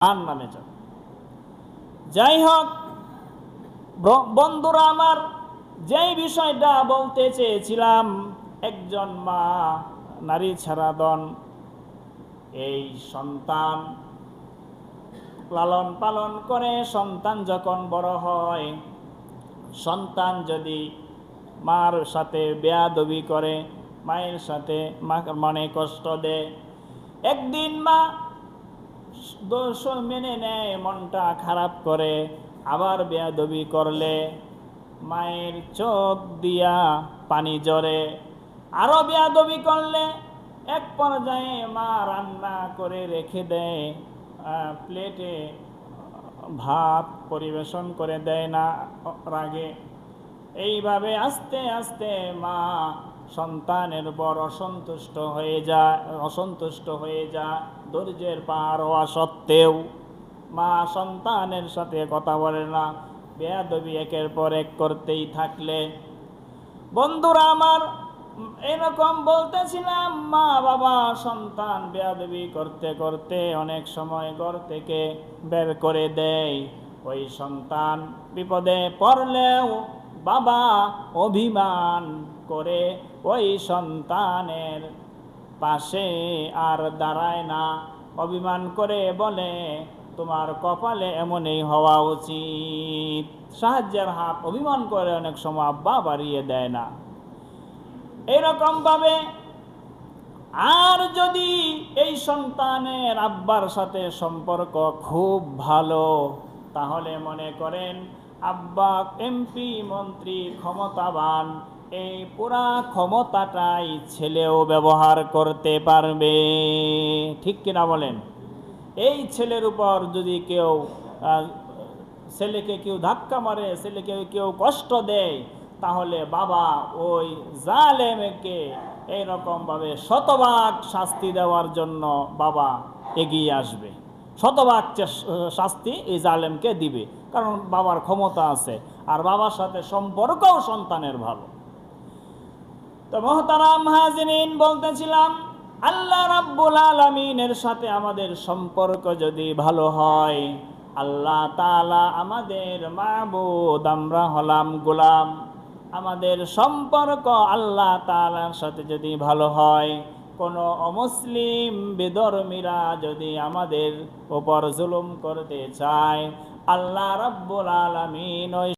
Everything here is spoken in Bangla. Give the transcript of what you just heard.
আর নামে যাবে। যাই হোক বন্ধুরা আমার, যেই বিষয়টা বলতে চেয়েছিলাম, একজন মা, নারী ছাড়া দন এই সন্তান লালন পালন করে সন্তান যখন বড় হয়, সন্তান যদি মার সাথে বেয়াদবি করে, মায়ের সাথে মা মনে কষ্ট দেয়, একদিন মা দোষ মেনে নেয়, মনটা খারাপ করে, আবার বেয়াদবি করলে, মায়ের চোখ দিয়া পানি জরে আরও বেয়াদবি করলে এক পর্যায়ে মা রান্না করে রেখে দেয় প্লেটে ভাত পরিবেশন করে দেয় না রাগে। এইভাবে আস্তে আস্তে মা সন্তানের উপর অসন্তুষ্ট হয়ে যায়, অসন্তুষ্ট হয়ে যায়, ধৈর্যের পার হওয়া সত্ত্বেও মা সন্তানের সাথে কথা বলে না। বেয়াদবি একের পর এক করতেই থাকলে। বন্ধুরা আমার, এরকম বলতেছিলাম, মা বাবা সন্তান বেয়াদবি করতে করতে অনেক সময় ঘর থেকে বের করে দেয়। ওই সন্তান বিপদে পড়লেও বাবা অভিমান করে ওই সন্তানের পাশে আর দাঁড়ায় না। অভিমান করে বলে, তোমার কপালে এমনই হওয়া উচিত। সাহায্যের হাত অভিমান করে অনেক সময় আব্বা বাড়িয়ে দেয় না। এরকম ভাবে আর যদি এই সন্তানের আব্বার সাথে সম্পর্ক খুব ভালো, তাহলে মনে করেন আব্বা এমপি মন্ত্রী ক্ষমতাবান, এই পুরা ক্ষমতাটাই ছেলেও ব্যবহার করতে পারবে। ঠিক কিনা বলেন? এই ছেলের উপর যদি কেউ ছেলেকে কেউ ধাক্কা মারে, ছেলেকে কেউ কষ্ট দেয়, তাহলে বাবা ওই জালেমকে এইরকমভাবে শতভাগ শাস্তি দেওয়ার জন্য বাবা এগিয়ে আসবে। শতভাগ শাস্তি এই জালেমকে দিবে। কারণ বাবার ক্ষমতা আছে, আর বাবার সাথে সম্পর্কও সন্তানের ভালো। তো মোহতারাম হাজিন বলতেছিলাম, আল্লাহ রাব্বুল আলমিনের সাথে আমাদের সম্পর্ক যদি ভালো হয়, আল্লাহ তাআলা আমাদের মাবুদ, আমরা হলাম গোলাম। আমাদের সম্পর্ক আল্লাহ তাআলার সাথে যদি ভালো হয় কোনো অমুসলিম বেদর্মীরা যদি আমাদের ওপর জুলুম করতে চায় আল্লাহ রব্বুল আলমিন ওই